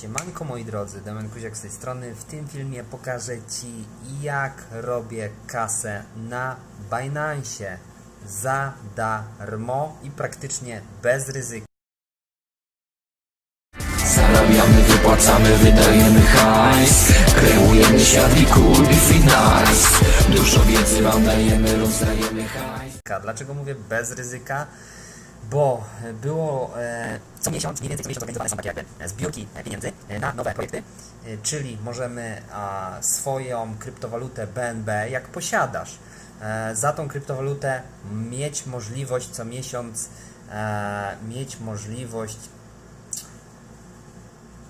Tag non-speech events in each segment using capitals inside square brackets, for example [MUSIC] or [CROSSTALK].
Siemanko moi drodzy, Damian Kuziak z tej strony. W tym filmie pokażę Ci jak robię kasę na Binance za darmo i praktycznie bez ryzyka. Zarabiamy, wypłacamy, wydajemy hajs Kreujemy świat i i finans Dużo wiedzy wam dajemy, rozdajemy hajs Dlaczego mówię bez ryzyka? Bo było e, co miesiąc, mniej więcej co miesiąc organizowane są takie jakby e, zbiórki e, pieniędzy e, na nowe projekty, e, czyli możemy swoją kryptowalutę BNB, jak posiadasz, e, za tą kryptowalutę mieć możliwość co miesiąc e, mieć możliwość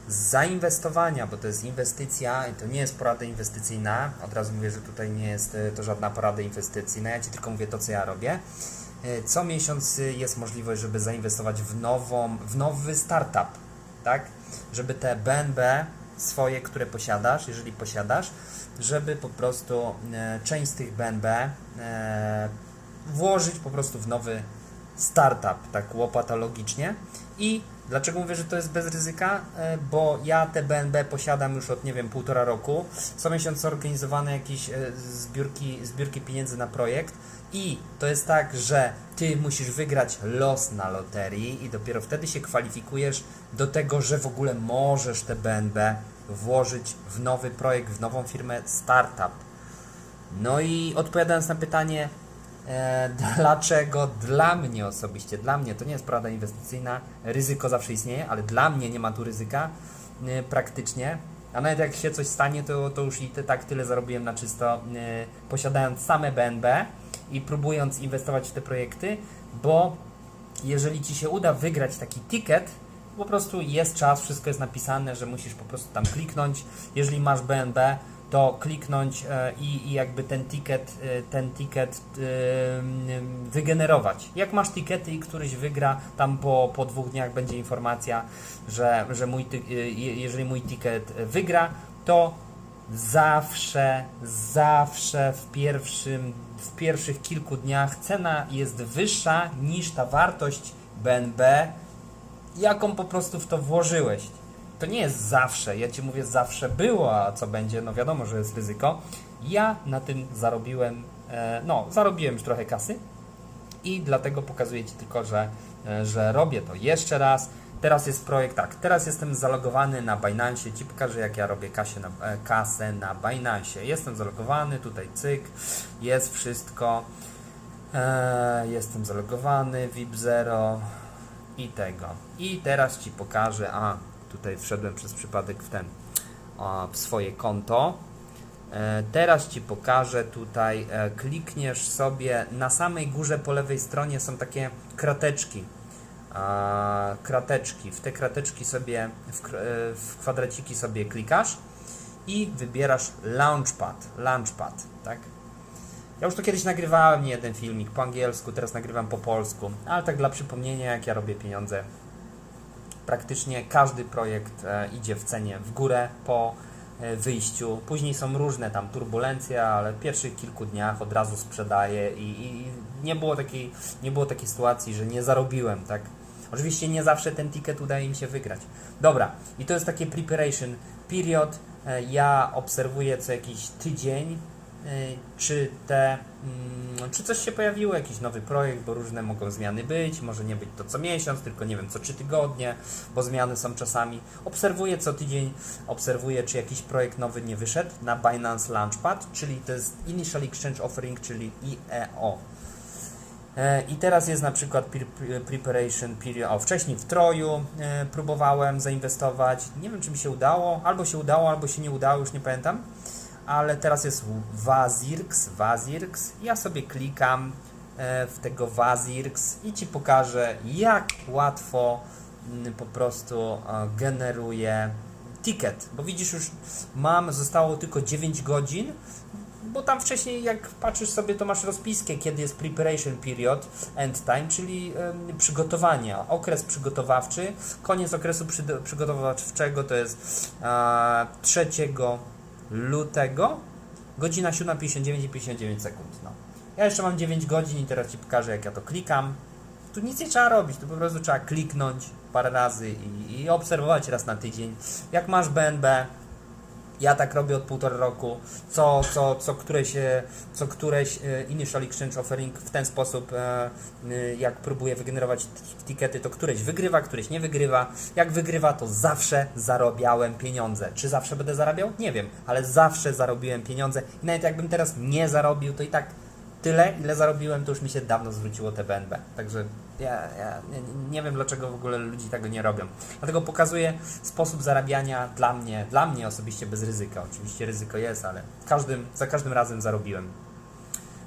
zainwestowania, bo to jest inwestycja i to nie jest porada inwestycyjna. Od razu mówię, że tutaj nie jest e, to żadna porada inwestycyjna. Ja Ci tylko mówię to, co ja robię. E, Co miesiąc jest możliwość, żeby zainwestować w nową, w nowy startup, tak? Żeby te BNB swoje, które posiadasz, jeżeli posiadasz, żeby po prostu e, część z tych BNB e, włożyć po prostu w nowy startup, tak łopatologicznie. I dlaczego mówię, że to jest bez ryzyka? E, Bo ja te BNB posiadam już od, nie wiem, półtora roku. Co miesiąc są organizowane jakieś e, zbiórki, zbiórki pieniędzy na projekt. I to jest tak, że ty musisz wygrać los na loterii i dopiero wtedy się kwalifikujesz do tego, że w ogóle możesz te BNB włożyć w nowy projekt, w nową firmę startup. No i odpowiadając na pytanie, [LAUGHS] dlaczego dla mnie osobiście, dla mnie to nie jest porada inwestycyjna, ryzyko zawsze istnieje, ale dla mnie nie ma tu ryzyka e, praktycznie. A nawet jak się coś stanie, to, to już i te, tak tyle zarobiłem na czysto, e, posiadając same BNB i próbując inwestować w te projekty, bo jeżeli ci się uda wygrać taki ticket, po prostu jest czas, wszystko jest napisane, że musisz po prostu tam kliknąć. Jeżeli masz BNB, to kliknąć e, i, i jakby ten ticket, e, ten ticket wygenerować. Jak masz tikety i któryś wygra, tam po, po dwóch dniach będzie informacja, że, że mój, e, je- jeżeli mój ticket wygra, to zawsze, zawsze w pierwszym, w pierwszych kilku dniach cena jest wyższa niż ta wartość BNB, jaką po prostu w to włożyłeś. To nie jest zawsze, ja ci mówię zawsze było, a co będzie, no wiadomo, że jest ryzyko. Ja na tym zarobiłem, e, no zarobiłem już trochę kasy i dlatego pokazuję Ci tylko, że, e, że robię to jeszcze raz. Teraz jest projekt tak, teraz jestem zalogowany na Binance, Ci pokażę jak ja robię kasie na, e, kasę na Binance. Jestem zalogowany, tutaj cyk, jest wszystko. E, jestem zalogowany, VIP0 i tego. I teraz Ci pokażę, a tutaj wszedłem przez przypadek w ten, w swoje konto. E, Teraz Ci pokażę tutaj, e, klikniesz sobie na samej górze po lewej stronie są takie krateczki. Krateczki. W te krateczki sobie, e, w kwadraciki sobie klikasz i wybierasz Launchpad. Launchpad, tak? Ja już to kiedyś nagrywałem nie jeden filmik po angielsku, teraz nagrywam po polsku, ale tak dla przypomnienia, jak ja robię pieniądze. Praktycznie każdy projekt e, idzie w cenie w górę po e, wyjściu. Później są różne tam turbulencje, ale w pierwszych kilku dniach od razu sprzedaję i, i nie, było takiej, nie było takiej sytuacji, że nie zarobiłem, tak? Oczywiście nie zawsze ten ticket udaje mi się wygrać. Dobra, i to jest takie preparation period. E, Ja obserwuję co jakiś tydzień, czy te, mm, czy coś się pojawiło, jakiś nowy projekt, bo różne mogą zmiany być, może nie być to co miesiąc, tylko nie wiem, co trzy tygodnie, bo zmiany są czasami. Obserwuję co tydzień, obserwuję, czy jakiś projekt nowy nie wyszedł na Binance Launchpad, czyli to jest Initial Exchange Offering, czyli IEO. E, I teraz jest na przykład pre- preparation period. O, wcześniej w Troju e, próbowałem zainwestować. Nie wiem, czy mi się udało. Albo się udało, albo się nie udało, już nie pamiętam. Ale teraz jest Wazirks, Wazirks. Ja sobie klikam e, w tego Wazirks i Ci pokażę, jak łatwo mm, po prostu e, generuje ticket. Bo widzisz, już mam, zostało tylko 9 godzin, bo tam wcześniej, jak patrzysz sobie, to masz rozpiskę, kiedy jest preparation period, end time, czyli em, przygotowanie, okres przygotowawczy. Koniec okresu przygotowawczego to jest e, 3 lutego, godzina 7.59 i 59 sekund. No. Ja jeszcze mam 9 godzin i teraz Ci pokażę, jak ja to klikam. tu nic nie trzeba robić, tu po prostu trzeba kliknąć parę razy i, i obserwować raz na tydzień. Jak masz BNB, ja tak robię od półtora roku. Co, co, co, któreś, co któreś e, Initial Exchange Offering w ten sposób, e, e, jak próbuję wygenerować tikety, to któreś wygrywa, któreś nie wygrywa. Jak wygrywa, to zawsze zarabiałem pieniądze. Czy zawsze będę zarabiał? Nie wiem, ale zawsze zarobiłem pieniądze. I nawet jakbym teraz nie zarobił, to i tak tyle, ile zarobiłem, to już mi się dawno zwróciło te BNB. Także ja, ja nie, wiem, dlaczego w ogóle ludzi tego nie robią. Dlatego pokazuję sposób zarabiania dla mnie, dla mnie osobiście bez ryzyka. Oczywiście ryzyko jest, ale każdym, za każdym razem zarobiłem.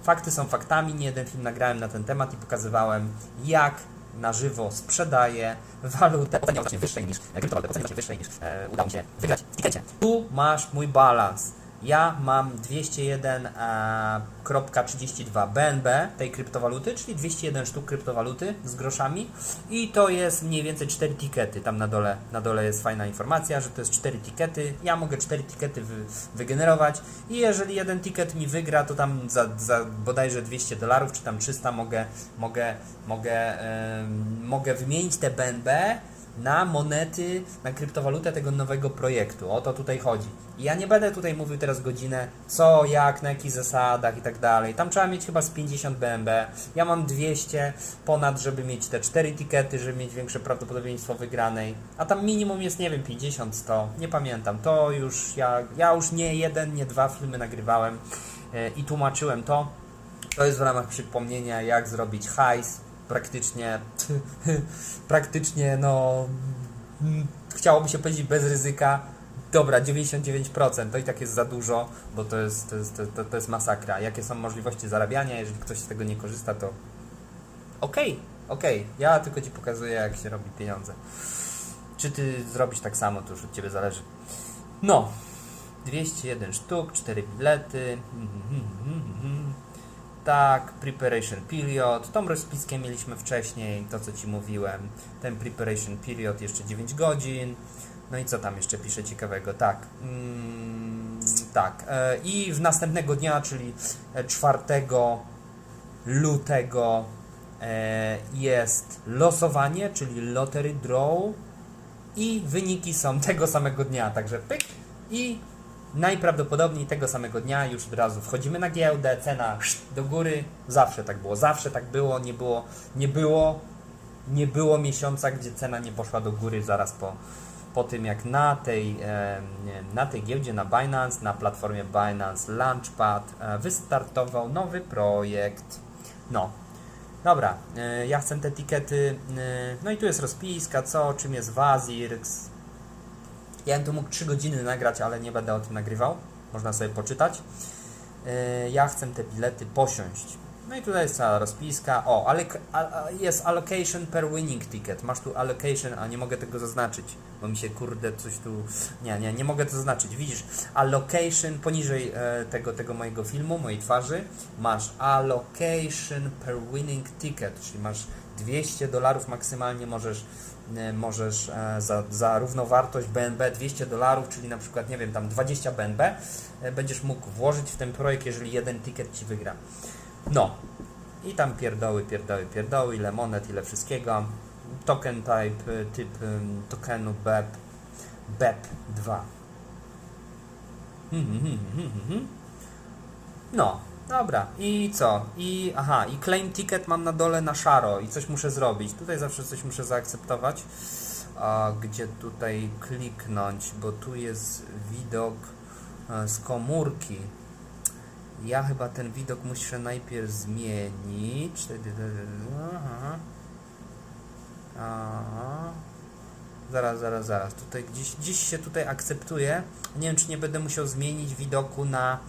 Fakty są faktami. Nie jeden film nagrałem na ten temat i pokazywałem, jak na żywo sprzedaję walutę o wyższej niż e, kryptowalutę, o wyższej niż e, udało mi się wygrać w. Tu masz mój balans. Ja mam 201,32 BNB tej kryptowaluty, czyli 201 sztuk kryptowaluty z groszami i to jest mniej więcej 4 tikety. Tam na dole, na dole jest fajna informacja, że to jest 4 tikety. Ja mogę 4 tikety wy, wygenerować i jeżeli jeden ticket mi wygra, to tam za, za bodajże 200 dolarów czy tam 300 mogę, mogę, mogę, em, mogę wymienić te BNB na monety, na kryptowalutę tego nowego projektu. O to tutaj chodzi. I ja nie będę tutaj mówił teraz godzinę, co, jak, na jakich zasadach i tak dalej. Tam trzeba mieć chyba z 50 BNB. Ja mam 200 ponad, żeby mieć te 4 tikety, żeby mieć większe prawdopodobieństwo wygranej. A tam minimum jest, nie wiem, 50, 100. Nie pamiętam. To już ja, ja już nie jeden, nie dwa filmy nagrywałem e, i tłumaczyłem to. To jest w ramach przypomnienia, jak zrobić hajs. Praktycznie, [LAUGHS] praktycznie, no, mm, chciałoby się powiedzieć bez ryzyka. Dobra, 99% to i tak jest za dużo, bo to jest, to jest, to, to jest masakra. Jakie są możliwości zarabiania? Jeżeli ktoś z tego nie korzysta, to okej, okej. Ja tylko Ci pokazuję, jak się robi pieniądze. Czy Ty zrobisz tak samo, to już od Ciebie zależy. No, 201 sztuk, 4 bilety. Tak, preparation period. Tą rozpiskę mieliśmy wcześniej, to co Ci mówiłem. Ten preparation period jeszcze 9 godzin. No i co tam jeszcze pisze ciekawego? Tak. Mm, tak. E, I w następnego dnia, czyli e, 4 lutego e, jest losowanie, czyli lottery draw i wyniki są [LAUGHS] tego samego dnia, także pyk i najprawdopodobniej tego samego dnia już od razu wchodzimy na giełdę, cena do góry, zawsze tak było, zawsze tak było, nie było, nie było, nie było miesiąca, gdzie cena nie poszła do góry zaraz po, po tym jak na tej, na tej giełdzie, na Binance, na platformie Binance Launchpad e, wystartował nowy projekt. No, Dobra, e, ja chcę te tikety. e, No i tu jest rozpiska, co, czym jest Wazirx. Ja bym tu mógł 3 godziny nagrać, ale nie będę o tym nagrywał. Można sobie poczytać. E, Ja chcę te bilety posiąść. No i tutaj jest cała rozpiska. O, ale jest allocation per winning ticket. Masz tu allocation, a nie mogę tego zaznaczyć, bo mi się kurde coś tu. Nie, nie, nie mogę to zaznaczyć. Widzisz, allocation poniżej e, tego, tego mojego filmu, mojej twarzy, masz allocation per winning ticket, czyli masz 200 dolarów maksymalnie możesz możesz e, za, za równowartość BNB 200 dolarów, czyli na przykład, nie wiem, tam 20 BNB, e, będziesz mógł włożyć w ten projekt, jeżeli jeden ticket ci wygra. No. I tam pierdoły, pierdoły, pierdoły, ile monet, ile wszystkiego. Token type, typ tokenu BEP, BEP2. Mhm, mhm, mhm, mhm. No, dobra. I co? I aha, i claim ticket mam na dole na szaro i coś muszę zrobić. Tutaj zawsze coś muszę zaakceptować. A gdzie tutaj kliknąć, bo tu jest widok e, z komórki. Ja chyba ten widok muszę najpierw zmienić. Aha. Aha. Zaraz, zaraz, zaraz. Tutaj gdzieś, gdzieś się tutaj akceptuje. Nie wiem, czy nie będę musiał zmienić widoku na.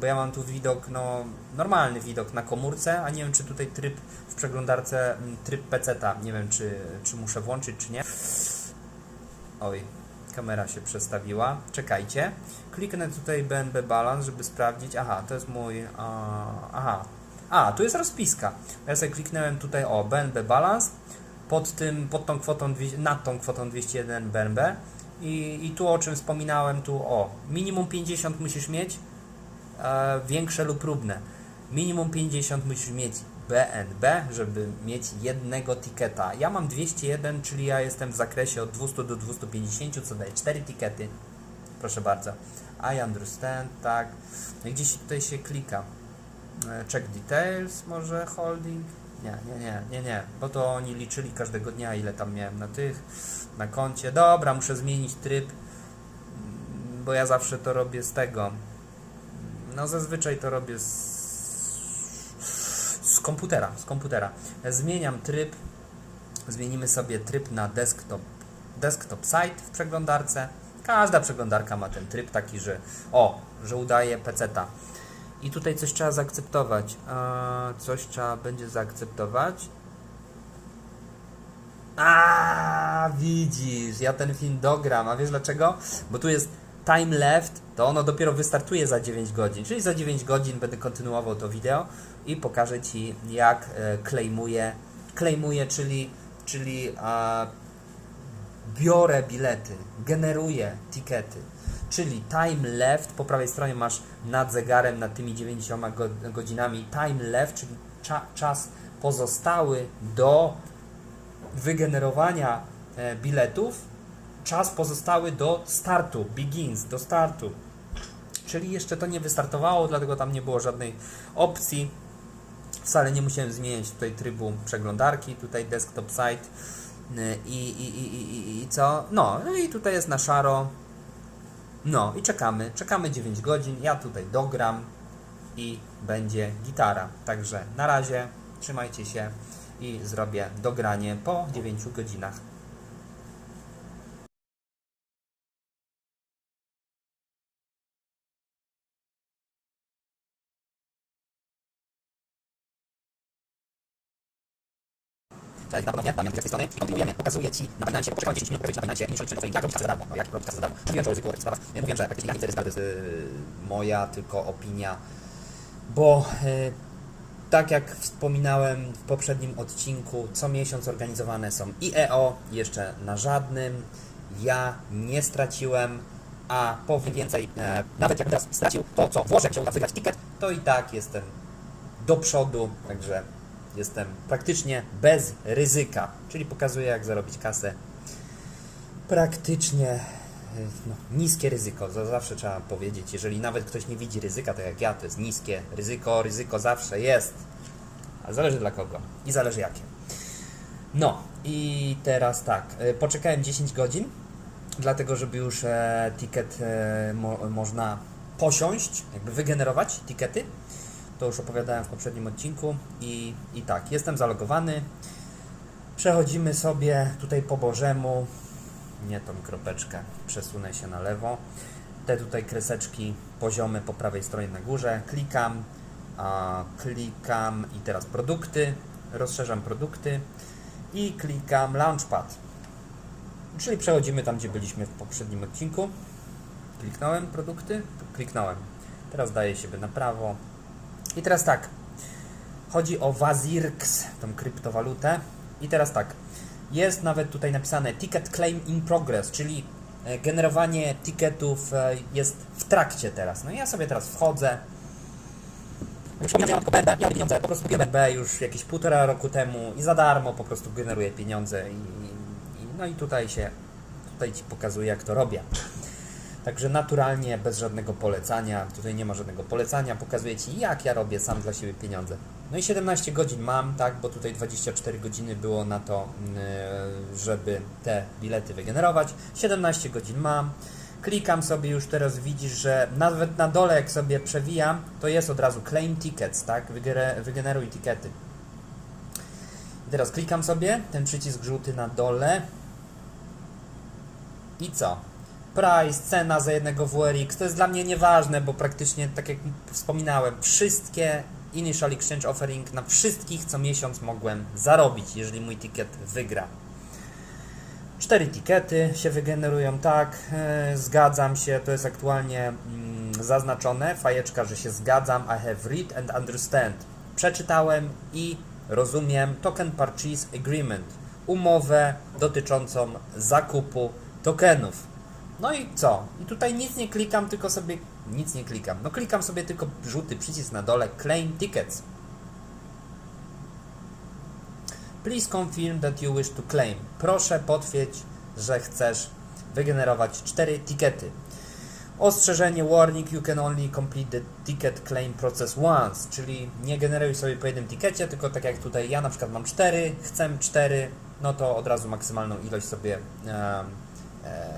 Bo ja mam tu widok, no, normalny widok na komórce, a nie wiem, czy tutaj tryb w przeglądarce, mm, tryb PC-ta. Nie wiem, czy, czy muszę włączyć, czy nie. Oj, kamera się przestawiła. Czekajcie. Kliknę tutaj BNB Balance, żeby sprawdzić. Aha, to jest mój. A, aha. A, tu jest rozpiska. Ja sobie kliknąłem tutaj o BNB Balance pod tym, pod tą kwotą, nad tą kwotą 201 BNB. I, I tu o czym wspominałem, tu o minimum 50 musisz mieć, większe lub próbne. Minimum 50 musisz mieć BNB, żeby mieć jednego tiketa. Ja mam 201, czyli ja jestem w zakresie od 200 do 250, co daje 4 tikety. Proszę bardzo. I understand, tak. No gdzieś tutaj się klika. E, Check details, może holding? Nie, nie, nie, nie, nie, bo to oni liczyli każdego dnia, ile tam miałem na tych, na koncie. Dobra, muszę zmienić tryb, bo ja zawsze to robię z tego. No zazwyczaj to robię z, z komputera, z komputera. Zmieniam tryb, zmienimy sobie tryb na desktop, desktop site w przeglądarce. Każda przeglądarka ma ten tryb taki, że o, że udaje peceta. I tutaj coś trzeba zaakceptować. Coś trzeba będzie zaakceptować. A widzisz, ja ten film dogram. A wiesz dlaczego? Bo tu jest time left, to ono dopiero wystartuje za 9 godzin. Czyli za 9 godzin będę kontynuował to wideo i pokażę Ci, jak e, klejmuję. Klejmuję, czyli, czyli a, biorę bilety, generuję tikety. Czyli time left, po prawej stronie masz nad zegarem, nad tymi 9 go, godzinami time left, czyli cza, czas pozostały do wygenerowania e, biletów, czas pozostały do startu, begins, do startu. Czyli jeszcze to nie wystartowało, dlatego tam nie było żadnej opcji. Wcale nie musiałem zmieniać tutaj trybu przeglądarki, tutaj desktop site y, i, i, i, i, i, co? No, no i tutaj jest na szaro. No i czekamy, czekamy 9 godzin, ja tutaj dogram i będzie gitara. Także na razie, trzymajcie się i zrobię dogranie po 9 godzinach. Cześć, Damian, Damian, z tej strony i kontynuujemy. Pokazuję Ci na Binance, poczekałem 10 minut, powiedzieć na Binance, nie szaliczymy Twoim jak robić kasę za darmo. No, jak robić kasę za darmo. Mówiłem, że o tych sprawach. Mówiłem, że praktycznie nic to jest yy, moja tylko opinia, bo yy, tak jak wspominałem w poprzednim odcinku, co miesiąc organizowane są IEO, jeszcze na żadnym. Ja nie straciłem, a powiem więcej, e, nawet jak teraz stracił to, co się uda wygrać ticket, to i tak jestem do przodu, także jestem praktycznie bez ryzyka, czyli pokazuję jak zarobić kasę. Praktycznie y, no, niskie ryzyko, zawsze trzeba powiedzieć. Jeżeli nawet ktoś nie widzi ryzyka, tak jak ja, to jest niskie ryzyko, ryzyko zawsze jest. A zależy dla kogo i zależy jakie. No i teraz tak, y, poczekałem 10 godzin, dlatego żeby już e, ticket e, mo, można posiąść, jakby wygenerować tikety. To już opowiadałem w poprzednim odcinku i, i tak, jestem zalogowany. Przechodzimy sobie tutaj po Bożemu. Nie tą kropeczkę, przesunę się na lewo. Te tutaj kreseczki poziome po prawej stronie na górze. Klikam, a, klikam i teraz produkty. Rozszerzam produkty i klikam Launchpad. Czyli przechodzimy tam, gdzie byliśmy w poprzednim odcinku. Kliknąłem produkty, kliknąłem. Teraz daję siebie na prawo, i teraz tak. Chodzi o Wazirx, tą kryptowalutę. I teraz tak. Jest nawet tutaj napisane Ticket Claim in Progress, czyli e, generowanie ticketów e, jest w trakcie teraz. No i ja sobie teraz wchodzę. Po prostu BNB już jakieś półtora roku temu i za darmo po prostu generuję pieniądze i, i no i tutaj się, tutaj Ci pokazuję jak to robię. Także naturalnie, bez żadnego polecania, tutaj nie ma żadnego polecania, pokazuję Ci jak ja robię sam dla siebie pieniądze. No i 17 godzin mam, tak, bo tutaj 24 godziny było na to, yy, żeby te bilety wygenerować. 17 godzin mam. Klikam sobie już teraz widzisz, że nawet na dole jak sobie przewijam, to jest od razu claim tickets, tak? Wygeneruj tikety. I teraz klikam sobie ten przycisk żółty na dole. I co? Price, cena za jednego WRX, to jest dla mnie nieważne, bo praktycznie, tak jak wspominałem, wszystkie Initial Exchange Offering na wszystkich co miesiąc mogłem zarobić, jeżeli mój ticket wygra. Cztery tikety się wygenerują, tak, e, zgadzam się, to jest aktualnie mm, zaznaczone, fajeczka, że się zgadzam, I have read and understand. Przeczytałem i rozumiem Token Purchase Agreement, umowę dotyczącą zakupu tokenów. No i co? I tutaj nic nie klikam, tylko sobie. Nic nie klikam. No klikam sobie tylko żółty przycisk na dole Claim Tickets. Please confirm that you wish to claim. Proszę potwierdź, że chcesz wygenerować 4 tikety. Ostrzeżenie warning you can only complete the ticket claim process once, czyli nie generuj sobie po jednym tikecie, tylko tak jak tutaj ja na przykład mam 4, chcę 4, no to od razu maksymalną ilość sobie e,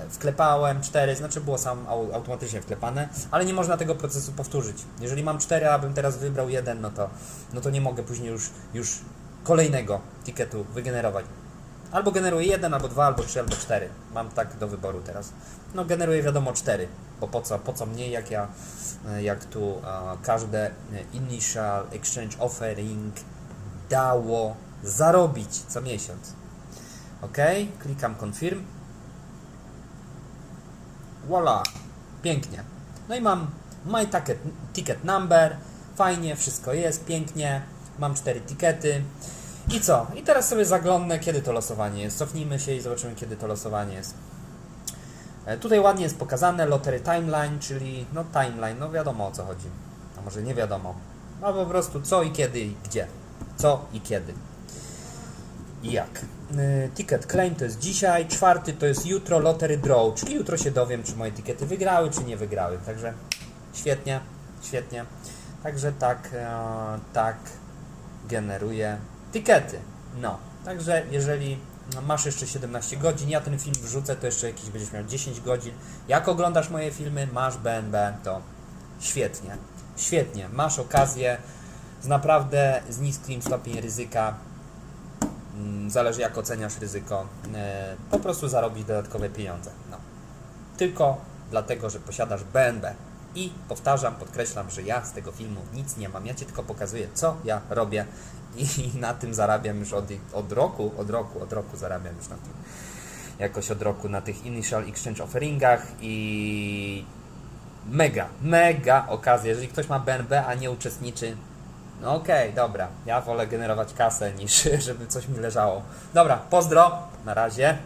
wklepałem, 4, znaczy było sam au, automatycznie wklepane, ale nie można tego procesu powtórzyć. Jeżeli mam 4, a bym teraz wybrał jeden, no to, no to nie mogę później już, już kolejnego tiketu wygenerować. Albo generuję jeden, albo dwa, albo trzy, albo cztery. Mam tak do wyboru teraz. No generuję wiadomo cztery, bo po co, po co mnie, jak ja, e, jak tu e, każde e, initial exchange offering dało zarobić co miesiąc. Ok, klikam confirm. Voila, pięknie. No i mam my ticket, ticket number, fajnie, wszystko jest, pięknie. Mam cztery tikety. I co? I teraz sobie zaglądnę, kiedy to losowanie jest. Cofnijmy się i zobaczymy, kiedy to losowanie jest. E, Tutaj ładnie jest pokazane Lottery Timeline, czyli no timeline, no wiadomo o co chodzi. A może nie wiadomo. No po prostu co i kiedy i gdzie. Co i kiedy. I jak. Y, Ticket claim to jest dzisiaj, czwarty to jest jutro Lottery Draw, czyli jutro się dowiem, czy moje tikety wygrały, czy nie wygrały. Także świetnie, świetnie. Także tak, e, tak generuję tikety. No, także jeżeli masz jeszcze 17 godzin, ja ten film wrzucę, to jeszcze jakiś będziesz miał 10 godzin. Jak oglądasz moje filmy, masz BNB, to świetnie, świetnie. Masz okazję z naprawdę z niskim stopniem ryzyka, zależy jak oceniasz ryzyko, e, po prostu zarobić dodatkowe pieniądze. No. Tylko dlatego, że posiadasz BNB. I powtarzam, podkreślam, że ja z tego filmu nic nie mam. Ja Ci tylko pokazuję, co ja robię i [LAUGHS] na tym zarabiam już od, od roku, od roku, od roku zarabiam już na tym. Jakoś od roku na tych initial exchange offeringach i mega, mega okazja. Jeżeli ktoś ma BNB, a nie uczestniczy, no okej, dobra. Ja wolę generować kasę niż [LAUGHS] żeby coś mi leżało. Dobra, pozdro, na razie.